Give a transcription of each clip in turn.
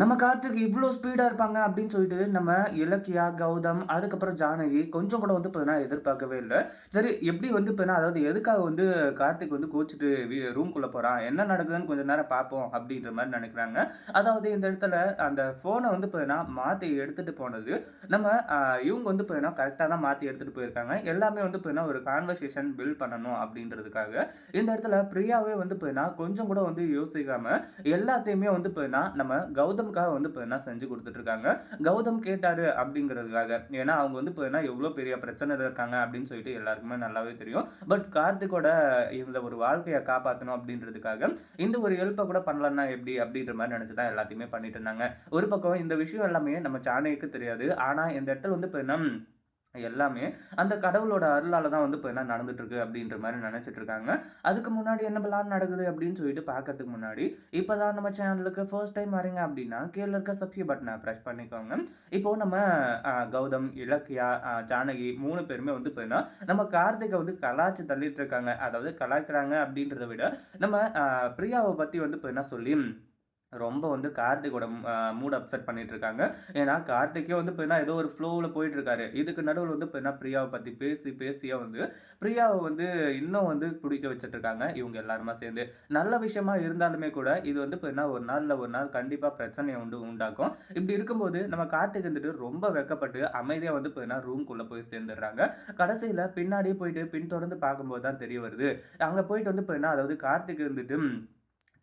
நம்ம கார்த்திக் இவ்வளோ ஸ்பீடாக இருப்பாங்க அப்படின்னு சொல்லிட்டு நம்ம இலக்கியா கௌதம் அதுக்கப்புறம் ஜானகி கொஞ்சம் கூட வந்து இப்போ எதிர்பார்க்கவே இல்லை. சரி எப்படி வந்து இப்போ அதாவது எதுக்காக வந்து கார்த்திக் வந்து கோச்சிட்டு ரூம்குள்ளே போகிறான் என்ன நடக்குதுன்னு கொஞ்சம் நேரம் பார்ப்போம் அப்படின்ற மாதிரி நினைக்கிறாங்க. அதாவது இந்த இடத்துல அந்த ஃபோனை வந்து இப்போ மாற்றி எடுத்துகிட்டு போனது நம்ம இவங்க வந்து பார்த்தீங்கன்னா கரெக்டாக தான் மாற்றி எடுத்துகிட்டு போயிருக்காங்க. எல்லாமே வந்து இப்போ ஒரு கான்வர்சேஷன் பில்ட் பண்ணணும் அப்படின்றதுக்காக. இந்த இடத்துல பிரியாவே வந்து இப்போ கொஞ்சம் கூட வந்து யோசிக்காமல் எல்லாத்தையுமே வந்து இப்போ நம்ம கௌதம் கௌதம்காக வந்து இப்போ என்ன செஞ்சு கொடுத்துட்ருக்காங்க? கௌதம் கேட்டாரு அப்படிங்கிறதுக்காக. ஏன்னா அவங்க வந்து இப்போ என்ன எவ்வளோ பெரிய பிரச்சனை இருக்காங்க அப்படின்னு சொல்லிட்டு எல்லாருக்குமே நல்லாவே தெரியும். பட் கார்த்திக்கோட இந்த ஒரு வாழ்க்கையை காப்பாற்றணும் அப்படின்றதுக்காக இந்த ஒரு ஹெல்ப்பை கூட பண்ணலன்னா எப்படி அப்படின்ற மாதிரி நினச்சி தான் எல்லாத்தையுமே பண்ணிட்டு இருந்தாங்க. ஒரு பக்கம் இந்த விஷயம் எல்லாமே நம்ம சாணைக்கு தெரியாது. ஆனால் இந்த இடத்துல வந்து இப்போ என்ன எல்லாமே அந்த கடவுளோட அருளால் தான் வந்து இப்போ என்ன நடந்துட்டுருக்கு அப்படின்ற மாதிரி நினச்சிட்டு இருக்காங்க அதுக்கு முன்னாடி என்ன பிளான் நடக்குது அப்படின்னு சொல்லிட்டு பார்க்கறதுக்கு முன்னாடி இப்போ தான் நம்ம சேனலுக்கு ஃபர்ஸ்ட் டைம் வரீங்க அப்படின்னா கீழே இருக்க சப்ஸ்கிரைப் பட்டனை ப்ரெஸ் பண்ணிக்கோங்க. இப்போது நம்ம கௌதம் இலக்கியா ஜானகி மூணு பேருமே வந்து இப்போ நம்ம கார்த்திகை வந்து கலாச்சி தள்ளிட்டு இருக்காங்க அதாவது கலாய்க்கிறாங்க அப்படின்றத விட நம்ம பிரியாவை பற்றி வந்து இப்போ என்ன சொல்லி ரொம்ப வந்து கார்த்திகோட மூட் அப்செட் பண்ணிட்டு இருக்காங்க ஏன்னா கார்த்திக்கே வந்து இப்போ என்ன ஏதோ ஒரு ஃப்ளோவில் போயிட்டு இருக்காரு இதுக்கு நடுவில் வந்து இப்போ என்ன பிரியாவை பற்றி பேசி பேசியே வந்து பிரியாவை வந்து இன்னும் வந்து பிடிக்க வச்சுட்டு இருக்காங்க இவங்க எல்லாருமா சேர்ந்து. நல்ல விஷயமா இருந்தாலுமே கூட இது வந்து இப்போ என்ன ஒரு நாளில் ஒரு நாள் கண்டிப்பாக பிரச்சனையை உண்டு உண்டாக்கும். இப்படி இருக்கும்போது நம்ம கார்த்திக் வந்துட்டு ரொம்ப வெக்கப்பட்டு அமைதியாக வந்து இப்போ என்ன ரூம்குள்ளே போய் சேர்ந்துடுறாங்க. கடைசியில் பின்னாடியே போயிட்டு பின்தொடர்ந்து பார்க்கும்போது தான் தெரிய வருது. அங்கே போயிட்டு வந்து இப்போ என்ன அதாவது கார்த்திக் வந்துட்டு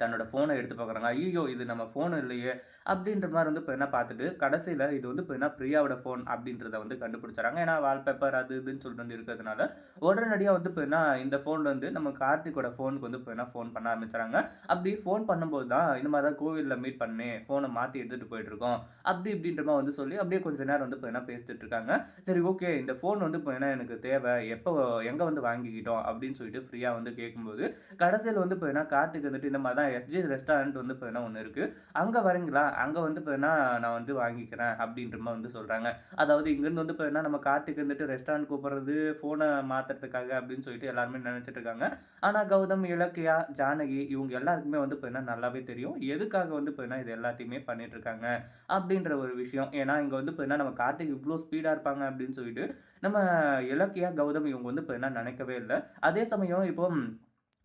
தன்னோட ஃபோனை எடுத்து பார்க்குறாங்க. ஐயோ இது நம்ம ஃபோன் இல்லையே அப்படின்ற மாதிரி வந்து இப்போ என்ன பார்த்துட்டு கடைசியில் இது வந்து இப்போ என்ன பிரியாவோட ஃபோன் அப்படின்றத வந்து கண்டுபிடிச்சாங்க ஏன்னா வால்பேப்பர் அது இதுன்னு சொல்லிட்டு வந்து இருக்கிறதுனால உடனடியாக வந்து இப்போ என்ன இந்த ஃபோனில் வந்து நம்ம கார்த்திகோட ஃபோனுக்கு வந்து இப்போ என்ன ஃபோன் பண்ண ஆரம்பிச்சாங்க. அப்படி ஃபோன் பண்ணும்போது தான் இந்த மாதிரி தான் கோவிலில் மீட் பண்ணி ஃபோனை மாற்றி எடுத்துகிட்டு போயிட்டுருக்கோம் அப்படி இப்படின்ற மாதிரி வந்து சொல்லி அப்படியே கொஞ்ச நேரம் வந்து இப்போ என்ன பேசிட்டு இருக்காங்க. சரி ஓகே இந்த ஃபோன் வந்து இப்போ என்ன எனக்கு தேவை எப்போ எங்கே வந்து வாங்கிக்கிட்டோம் அப்படின்னு சொல்லிட்டு ஃப்ரீயாக வந்து கேட்கும்போது கடைசியில் வந்து இப்போ என்ன கார்த்திக் வந்துட்டு இந்த மாதிரி தான் எஸ்ஜி ரெஸ்டாரண்ட் வந்து இப்போ என்ன ஒன்று இருக்குது அங்கே வரீங்களா? அங்கே வந்து இப்போ என்ன நான் வந்து வாங்கிக்கிறேன் அப்படின்ற மாதிரி வந்து சொல்கிறாங்க அதாவது இங்கேருந்து வந்து இப்போ என்ன நம்ம காட்டுக்கு வந்துட்டு ரெஸ்டாரண்ட் கூப்பிட்றது ஃபோனை மாற்றுறதுக்காக அப்படின்னு சொல்லிட்டு எல்லாருமே நினச்சிட்டு இருக்காங்க. ஆனால் கௌதம் இலக்கியா ஜானகி இவங்க எல்லாருக்குமே வந்து இப்போ என்ன நல்லாவே தெரியும். எதுக்காக வந்து இப்போ என்ன இது எல்லாத்தையுமே பண்ணிட்டுருக்காங்க அப்படின்ற ஒரு விஷயம். ஏன்னா இங்கே வந்து இப்போ என்ன நம்ம கார்த்திக் இவ்வளோ ஸ்பீடாக இருப்பாங்க அப்படின்னு சொல்லிட்டு நம்ம இலக்கியா கௌதம் இவங்க வந்து இப்போ என்ன நினைக்கவே இல்லை. அதே சமயம் இப்போ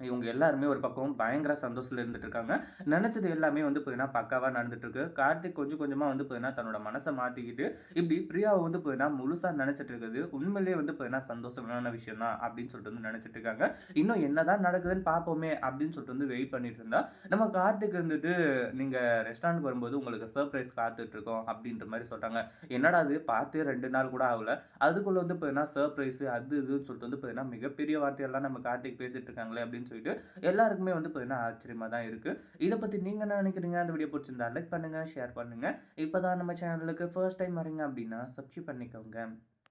இவங்க எல்லாருமே ஒரு பக்கம் பயங்கர சந்தோஷத்தில் இருந்துட்டு இருக்காங்க நினச்சது எல்லாமே வந்து பார்த்தீங்கன்னா பக்காவாக நடந்துட்டு இருக்கு கார்த்திக் கொஞ்சம் கொஞ்சமாக வந்து பார்த்தீங்கன்னா தன்னோட மனசை மாற்றிக்கிட்டு இப்படி பிரியாவை வந்து பார்த்தீங்கன்னா முழுசாக நினச்சிட்டு இருக்குது உண்மையிலேயே வந்து பார்த்தீங்கன்னா சந்தோஷமான விஷயம் தான் அப்படின்னு சொல்லிட்டு வந்து நினச்சிட்டு இருக்காங்க இன்னும் என்னதான் நடக்குதுன்னு பார்ப்போமே அப்படின்னு சொல்லிட்டு வந்து வெயிட் பண்ணிட்டு இருந்தா நம்ம கார்த்திக் வந்துட்டு நீங்கள் ரெஸ்டாரண்ட் வரும்போது உங்களுக்கு சர்ப்ரைஸ் காத்துட்டு இருக்கோம் அப்படின்ற மாதிரி சொல்கிறாங்க என்னடா அது பார்த்து ரெண்டு நாள் கூட ஆகல. அதுக்குள்ளே வந்து பார்த்தீங்கன்னா சர்ப்ரைஸ் அது இதுன்னு சொல்லிட்டு வந்து பார்த்தீங்கன்னா மிகப்பெரிய வார்த்தையெல்லாம் நம்ம கார்த்திக் பேசிட்டு இருக்காங்களே அப்படின்னு சொல்லிட்டு எல்லாருக்குமே வந்து பார்த்தீங்கன்னா ஆச்சரியமா தான் இருக்குது இதை பற்றி நீங்கள் என்ன நினைக்கிறீங்க? அந்த வீடியோ பிடிச்சிருந்தா லைக் பண்ணுங்க ஷேர் பண்ணுங்க. இப்பதான் நம்ம சேனலுக்கு ஃபர்ஸ்ட் டைம் வரீங்க அப்படின்னா சப்ஸ்கிரைப் பண்ணிக்கோங்க.